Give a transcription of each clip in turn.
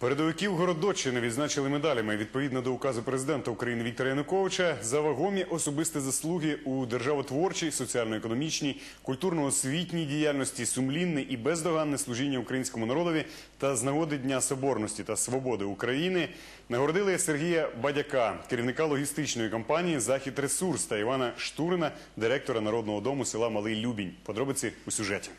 Передовиків Городоччини відзначили медалями відповідно до указу президента України Віктора Януковича за вагомі особисті заслуги у державотворчій, соціально-економічній, культурно-освітній діяльності, сумлінне і бездоганне служіння українському народові та з нагоди Дня Соборності та Свободи України нагородили Сергія Бадяка, керівника логістичної компанії Захід Ресурс та Івана Штурина, директора народного дому села Малий Любінь. Подробиці у сюжеті.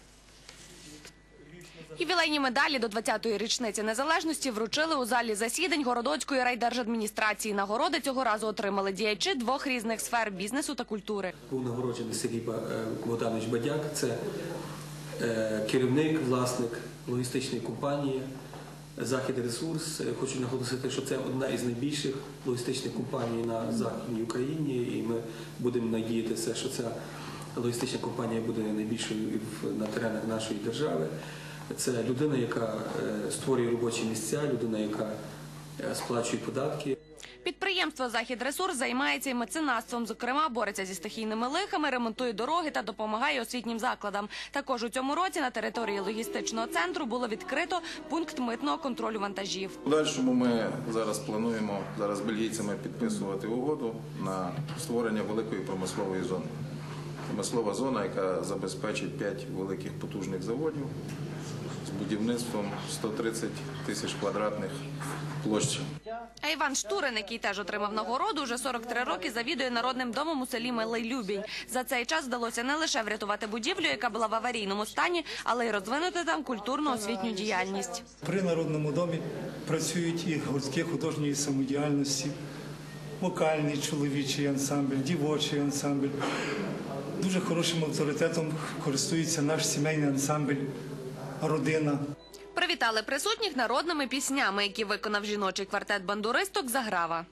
Ювілейні медалі до 20-ї річниці незалежності вручили у залі засідань Городоцької райдержадміністрації. Нагороди цього разу отримали діячі двох різних сфер бізнесу та культури. Був нагороджений Сергій е, Богданович Бадяк. Це е, керівник, власник логістичної компанії Захід Ресурс. Е, Хочу наголосити, що це одна із найбільших логістичних компаній на Західній Україні, і ми будемо надіятися, що ця логістична компанія буде найбільшою на теренах нашої держави. Це людина, яка е, створює робочі місця, людина, яка е, сплачує податки. Підприємство Захід Ресурс займається і меценатством. Зокрема, бореться зі стихійними лихами, ремонтує дороги та допомагає освітнім закладам. Також у цьому році на території логістичного центру було відкрито пункт митного контролю вантажів. В подальшому ми зараз плануємо зараз з бельгійцями підписувати угоду на створення великої промислової зони. Промислова зона, яка забезпечить 5 великих потужних заводів з будівництвом 130 тисяч квадратних площі. А Іван Штурин, який теж отримав нагороду, уже 43 роки завідує народним домом у селі Милий Любінь. За цей час вдалося не лише врятувати будівлю, яка була в аварійному стані, але й розвинути там культурно-освітню діяльність. При народному домі працюють і гуртки художньої самодіяльності, вокальний чоловічий ансамбль, дівочий ансамбль. Дуже хорошим авторитетом користується наш сімейний ансамбль Родина. Привітали присутніх народними піснями, які виконав жіночий квартет бандуристок Заграва.